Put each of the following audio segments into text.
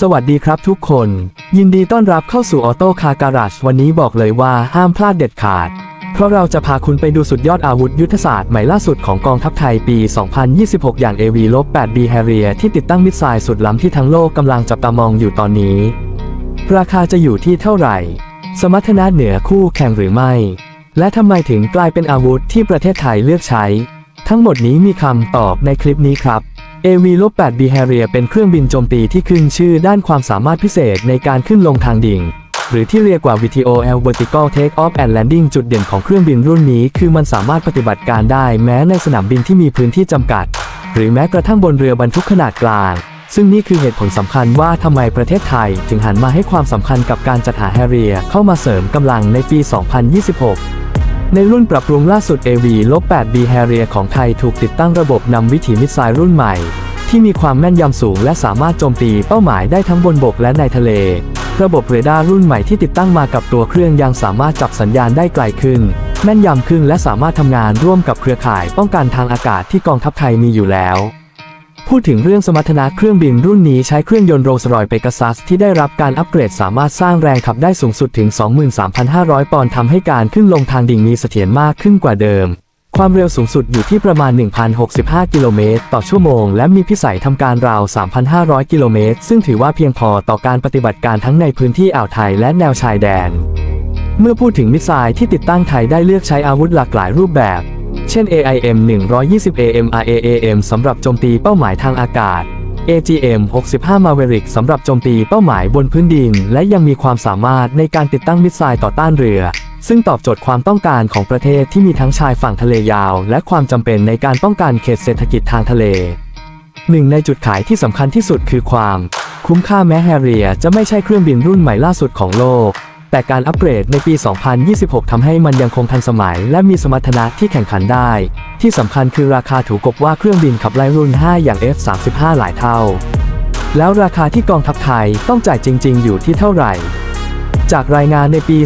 สวัสดีครับทุกคน ยินดีต้อนรับเข้าสู่ออโต้คาการาชวันนี้บอกเลยว่าห้ามพลาดเด็ดขาด เพราะเราจะพาคุณไปดูสุดยอดอาวุธยุทธศาสตร์ใหม่ล่าสุดของกองทัพไทยปี 2026 อย่าง AV-8B Harrier ที่ติดตั้งมิสไซล์สุดล้ำที่ทั้งโลกกำลังจับตามองอยู่ตอนนี้ ราคาจะอยู่ที่เท่าไหร่ สมรรถนะเหนือคู่แข่งหรือไม่ และทำไมถึงกลายเป็นอาวุธที่ประเทศไทยเลือกใช้ ทั้งหมดนี้มีคำตอบในคลิปนี้ครับ AV-8B Harrier เป็นเครื่องบินโจมตีที่ขึ้นชื่อด้านความสามารถพิเศษในการขึ้นลงทางดิ่ง หรือที่เรียกว่า VTOL Vertical Take Off and Landing จุดเด่นของเครื่องบินรุ่นนี้ คือมันสามารถปฏิบัติการได้แม้ในสนามบินที่มีพื้นที่จำกัด หรือแม้กระทั่งบนเรือบรรทุกขนาดกลาง ซึ่งนี่คือเหตุผลสำคัญว่าทำไมประเทศไทย ถึงหันมาให้ความสำคัญกับการจัดหา Harrier เข้ามาเสริมกำลังในปี 2026 ในรุ่นปรับปรุงล่าสุด AV-8B Harrier ของไทยถูกติดตั้งระบบนำวิถีมิสไซล์รุ่นใหม่ ที่มีความแม่นยำสูงและสามารถโจมตีเป้าหมายได้ทั้งบนบกและในทะเล ระบบเรดาร์รุ่นใหม่ที่ติดตั้งมากับตัวเครื่องยังสามารถจับสัญญาณได้ไกลขึ้น แม่นยำขึ้นและสามารถทำงานร่วมกับเครือข่ายป้องกันทางอากาศที่กองทัพไทยมีอยู่แล้ว พูดถึงเรื่องสมรรถนะเครื่องบินรุ่นนี้ใช้เครื่องยนต์โรลส์รอยเปกัซัสที่ได้รับการอัปเกรดสามารถสร้างแรงขับได้สูงสุดถึง 23,500 ปอนด์ทำให้การขึ้นลงทางดิ่งมีเสถียรมากขึ้นกว่าเดิม ความเร็วสูงสุดอยู่ที่ประมาณ 1,065 กิโลเมตรต่อชั่วโมง และมีพิสัยทำการราว 3,500 กิโลเมตร ซึ่งถือว่าเพียงพอต่อการปฏิบัติการทั้งในพื้นที่อ่าวไทยและแนวชายแดน เมื่อพูดถึงมิสไซล์ที่ติดตั้งไทยได้เลือกใช้อาวุธหลากหลายรูปแบบ เช่น AIM 120 AM RAAM สำหรับโจมตีเป้าหมายทางอากาศ AGM 65 Maverick สำหรับโจมตีเป้าหมายบนพื้นดิน และยังมีความสามารถในการติดตั้งมิสไซล์ต่อต้านเรือ ซึ่งตอบโจทย์ความต้องการของประเทศที่มีทั้งชายฝั่งทะเลยาว และความจำเป็นในการป้องกันเขตเศรษฐกิจทางทะเลหนึ่งในจุดขายที่สำคัญที่สุดคือความ คุ้มค่าแม้แฮเรียจะไม่ใช่เครื่องบินรุ่นใหม่ล่าสุดของโลก แต่การอัปเกรดในปี 2026ทำให้มันยังคงทันสมัย และมีสมรรถนะที่แข่งขันได้ ที่สำคัญคือราคาถูกกบว่าเครื่องบินขับไล่รุ่น 5 อย่าง F-35 หลายเท่า แล้วราคาที่กองทัพไทยต้องจ่ายจริง ๆ อยู่ที่เท่าไหร่จากรายงานในปี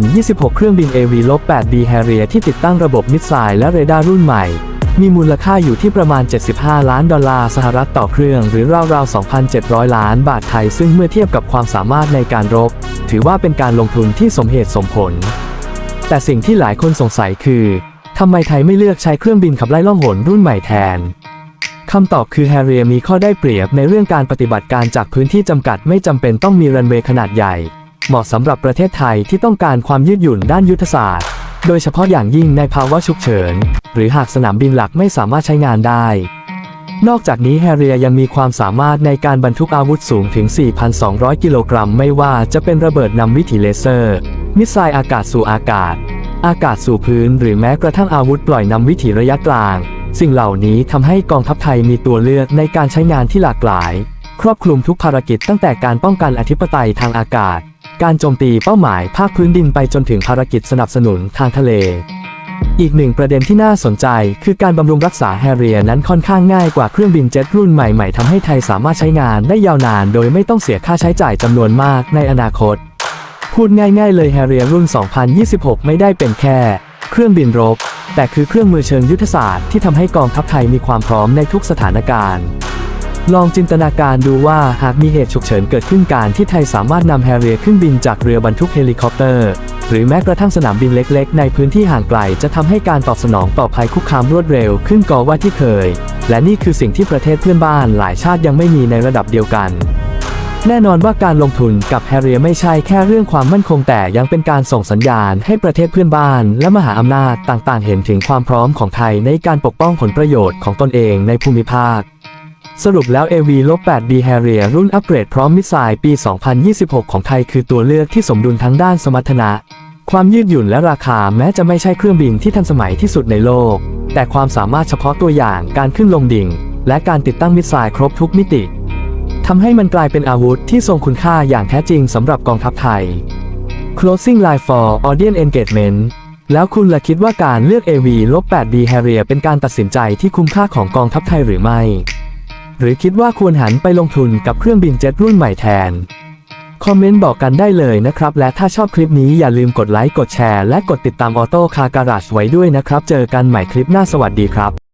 2026 เครื่องบิน AV-8B Harrier ที่ติดตั้งระบบมิสไซล์และเรดาร์รุ่นใหม่ มีมูลค่าอยู่ที่ประมาณ 75 ล้านดอลลาร์สหรัฐต่อเครื่อง หรือราวๆ 2,700 ล้านบาทไทย ซึ่งเมื่อเทียบกับความสามารถในการรบ ถือว่าเป็นการลงทุนที่สมเหตุสมผล แต่สิ่งที่หลายคนสงสัยคือทำไมไทยไม่เลือกใช้เครื่องบินขับไล่ล่องหนรุ่นใหม่แทนคำตอบคือ Harrier มีข้อได้เปรียบในเรื่องการปฏิบัติการจากพื้นที่จำกัดไม่จำเป็นต้องมีรันเวย์ขนาดใหญ่ เหมาะสำหรับประเทศไทยที่ต้องการความยืดหยุ่นด้านยุทธศาสตร์ โดยเฉพาะอย่างยิ่งในภาวะฉุกเฉิน หรือหากสนามบินหลักไม่สามารถใช้งานได้ นอกจากนี้แฮร์เรียยังมีความสามารถในการบรรทุกอาวุธสูงถึง 4,200 กิโลกรัม ไม่ว่าจะเป็นระเบิดนำวิถีเลเซอร์ มิสไซล์อากาศสู่อากาศ อากาศสู่พื้น หรือแม้กระทั่งอาวุธปล่อยนำวิถีระยะกลาง สิ่งเหล่านี้ทำให้กองทัพไทยมีตัวเลือกในการใช้งานที่หลากหลาย ครอบคลุมทุกภารกิจตั้งแต่การป้องกันอธิปไตยทางอากาศ การโจมตีเป้าหมายภาคพื้นดินไปจนถึงภารกิจสนับสนุนทางทะเล อีกหนึ่งประเด็นที่น่าสนใจ คือการบำรุงรักษาแฮร์เรียนั้นค่อนข้างง่ายกว่าเครื่องบินเจ็ตรุ่นใหม่ๆทำให้ไทยสามารถใช้งานได้ยาวนาน โดยไม่ต้องเสียค่าใช้จ่ายจำนวนมากในอนาคต พูดง่ายๆเลยแฮร์เรียรุ่น 2026 ไม่ได้เป็นแค่ เครื่องบินรบ แต่คือเครื่องมือเชิงยุทธศาสตร์ที่ทำให้กองทัพไทยมีความพร้อมในทุกสถานการณ์ลองจินตนาการดูว่าหากมีเหตุฉุกเฉินเกิดขึ้นการที่ไทยสามารถนำแฮร์เรียขึ้นบินจากเรือบรรทุกเฮลิคอปเตอร์ หรือแม้กระทั่งสนามบินเล็กๆ ในพื้นที่ห่างไกล จะทำให้การตอบสนองต่อภัยคุกคามรวดเร็วขึ้นกว่าที่เคย และนี่คือสิ่งที่ประเทศเพื่อนบ้านหลายชาติยังไม่มีในระดับเดียวกันแน่นอนว่าการลงทุนกับแฮร์รียไม่ใช่แค่เรื่องความมั่นคงแต่ยังเป็นการส่งสัญญาณให้ประเทศเพื่อนบ้าน และมหาอำนาจต่างๆ เห็นถึงความพร้อมของไทยในการปกป้องผลประโยชน์ของตนเองในภูมิภาค สรุปแล้ว AV-8B Harrier รุ่นอัปเกรดพร้อมมิสไซล์ปี 2026 ของไทยคือตัวเลือกที่สมดุลทั้งด้านสมรรถนะ ความยืดหยุ่นและราคาแม้จะไม่ใช่เครื่องบินที่ทันสมัยที่สุดในโลก แต่ความสามารถเฉพาะตัวอย่างการขึ้นลงดิ่ง และการติดตั้งมิสไซล์ครบทุกมิติทำให้มันกลายเป็นอาวุธที่ทรงคุณค่าอย่างแท้จริงสำหรับกองทัพไทย Closing Line for Audience Engagement แล้วคุณล่ะคิดว่าการเลือก AV-8B Harrier เป็นการตัดสินใจที่คุ้มค่าของกองทัพไทยหรือไม่ หรือคิดว่าควรหันไปลงทุนกับเครื่องบินเจ็ตรุ่นใหม่แทน คอมเมนต์บอกกันได้เลยนะครับ และถ้าชอบคลิปนี้อย่าลืมกดไลค์กดแชร์และกดติดตามออโต้คาการาชไว้ด้วยนะครับ เจอกันใหม่คลิปหน้าสวัสดีครับ